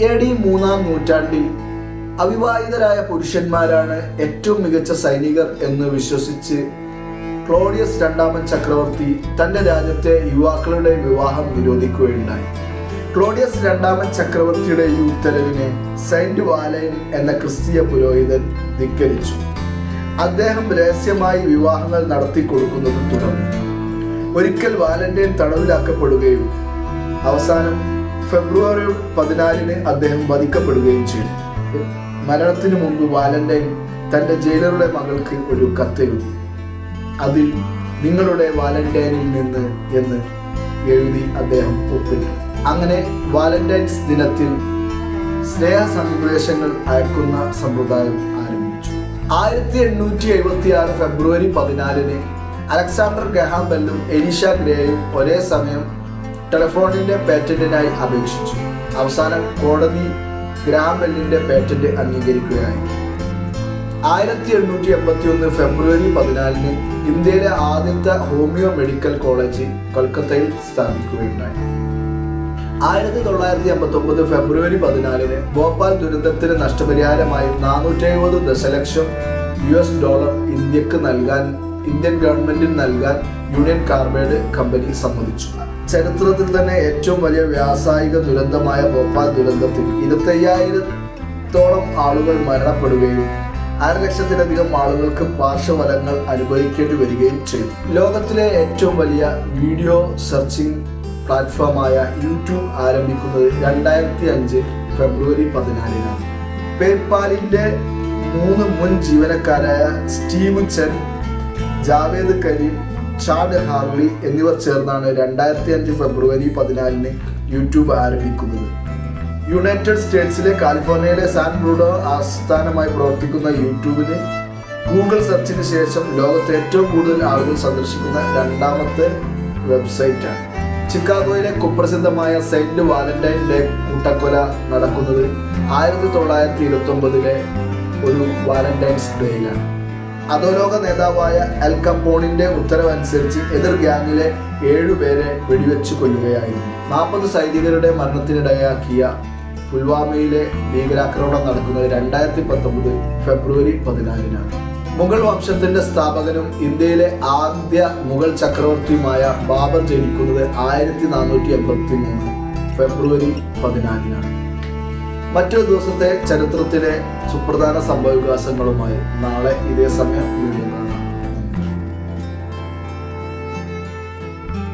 A D മൂന്നാം നൂറ്റാണ്ടിൽ അവിവാഹിതരായ പുരുഷന്മാരാണ് ഏറ്റവും മികച്ച സൈനികർ എന്ന് വിശ്വസിച്ച് ക്ലോഡിയസ് രണ്ടാമൻ ചക്രവർത്തി തന്റെ രാജ്യത്തെ യുവാക്കളുടെ വിവാഹം നിരോധിക്കുകയുണ്ടായി ക്ലോഡിയസ് രണ്ടാമൻ ചക്രവർത്തിയുടെ ഈ ഉത്തരവിനെ സെന്റ് വാലയൻ എന്ന ക്രിസ്തീയ പുരോഹിതൻ ധിക്കരിച്ചു. അദ്ദേഹം രഹസ്യമായി വിവാഹങ്ങൾ നടത്തി കൊടുക്കുന്നത് തുടർന്നു. ഒരിക്കൽ വാലന്റൈൻ തടവിലാക്കപ്പെടുകയും അവസാനം ഫെബ്രുവരി പതിനാലിന് അദ്ദേഹം വധിക്കപ്പെടുകയും ചെയ്തു. മരണത്തിന് മുമ്പ് വാലന്റൈൻ തന്റെ ജയിലറുടെ മകൾക്ക് ഒരു കത്തെഴുതി. അതിൽ നിങ്ങളുടെ വാലന്റൈനിൽ നിന്ന് എന്ന് എഴുതി അദ്ദേഹം ഒപ്പിട്ടു. അങ്ങനെ വാലന്റൈൻസ് ദിനത്തിൽ സ്നേഹ സന്ദേശങ്ങൾ അയക്കുന്ന സമ്പ്രദായം ആരംഭിച്ചു. ആയിരത്തി എണ്ണൂറ്റി എഴുപത്തി ആറ് ഫെബ്രുവരി പതിനാലിന് അലക്സാണ്ടർ ഗഹാബെല്ലും എലീഷ ഗ്രേയും ഒരേ സമയം ടെലിഫോണിന്റെ പേറ്റന്റിനായി അപേക്ഷിച്ചു. അവസാനം കോടതി ഗ്രാംബെല്ലിന്റെ പേറ്റന്റ് അംഗീകരിക്കുകയായി. ആയിരത്തി എണ്ണൂറ്റി എൺപത്തി ഒന്ന് ഫെബ്രുവരി പതിനാലിന് ഇന്ത്യയിലെ ആദ്യത്തെ ഹോമിയോ മെഡിക്കൽ കോളേജ് കൊൽക്കത്തയിൽ സ്ഥാപിക്കുകയുണ്ടായി. ആയിരത്തി തൊള്ളായിരത്തി എൺപത്തി ഒമ്പത് ഫെബ്രുവരി പതിനാലിന് ഭോപ്പാൽ ദുരന്തത്തിന് നഷ്ടപരിഹാരമായി നാനൂറ്റി എഴുപത് ദശലക്ഷം യു എസ് ഡോളർ ഇന്ത്യയ്ക്ക് നൽകാൻ ഇന്ത്യൻ ഗവൺമെന്റിന് നൽകാൻ യൂണിയൻ കാർബൈഡ് കമ്പനി സമ്മതിച്ചു. ചരിത്രത്തിൽ തന്നെ ഏറ്റവും വലിയ വ്യാവസായിക ദുരന്തമായ ഭോപ്പാൽ ദുരന്തത്തിൽ ഇരുപത്തയ്യായിരത്തോളം ആളുകൾ മരണപ്പെടുകയും അര ലക്ഷത്തിലധികം ആളുകൾക്ക് പാർശ്വഫലങ്ങൾ അനുഭവിക്കേണ്ടി വരികയും ചെയ്തു. ലോകത്തിലെ ഏറ്റവും വലിയ വീഡിയോ സെർച്ചിങ് പ്ലാറ്റ്ഫോമായ യൂട്യൂബ് ആരംഭിക്കുന്നത് രണ്ടായിരത്തി അഞ്ച് ഫെബ്രുവരി പതിനാലിനാണ്. പേപ്പാലിന്റെ മൂന്ന് മുൻ ജീവനക്കാരായ Steve Chen Jawed Karim Chad Hurley എന്നിവർ ചേർന്നാണ് രണ്ടായിരത്തി അഞ്ച് ഫെബ്രുവരി പതിനാലിന് യൂട്യൂബ് ആരംഭിക്കുന്നത്. യുണൈറ്റഡ് സ്റ്റേറ്റ്സിലെ കാലിഫോർണിയയിലെ സാൻ ബ്രൂഡോ ആസ്ഥാനമായി പ്രവർത്തിക്കുന്ന യൂട്യൂബിന് ഗൂഗിൾ സെർച്ചിന് ശേഷം ലോകത്തെ ഏറ്റവും കൂടുതൽ ആളുകൾ സന്ദർശിക്കുന്ന രണ്ടാമത്തെ വെബ്സൈറ്റാണ്. ചിക്കാഗോയിലെ കുപ്രസിദ്ധമായ സെന്റ് വാലന്റൈൻ ഡേ കൂട്ടക്കൊല നടക്കുന്നത് ആയിരത്തി തൊള്ളായിരത്തി ഇരുപത്തി ഒമ്പതിലെ ഒരു വാലന്റൈൻസ് ഡേയിലാണ്. അധോലോക നേതാവായ അൽ കമ്പോണിന്റെ ഉത്തരവനുസരിച്ച് എതിർ ഗ്യാങ്ങിലെ ഏഴുപേരെ വെടിവെച്ച് കൊല്ലുകയായിരുന്നു. നാൽപ്പത് സൈനികരുടെ മരണത്തിനിടയാക്കിയ പുൽവാമയിലെ ഭീകരാക്രമണം നടക്കുന്നത് രണ്ടായിരത്തി പത്തൊമ്പത് ഫെബ്രുവരി പതിനാലിനാണ്. മുഗൾ വംശത്തിന്റെ സ്ഥാപകനും ഇന്ത്യയിലെ ആദ്യ മുഗൾ ചക്രവർത്തിയുമായ ബാബർ ജനിക്കുന്നത് ആയിരത്തി നാനൂറ്റി എൺപത്തി മൂന്ന് ഫെബ്രുവരി പതിനാലിനാണ്. മറ്റൊരു ദിവസത്തെ ചരിത്രത്തിലെ സുപ്രധാന സംഭവവികാസങ്ങളുമായി നാളെ ഇതേ സമയം വീണ്ടും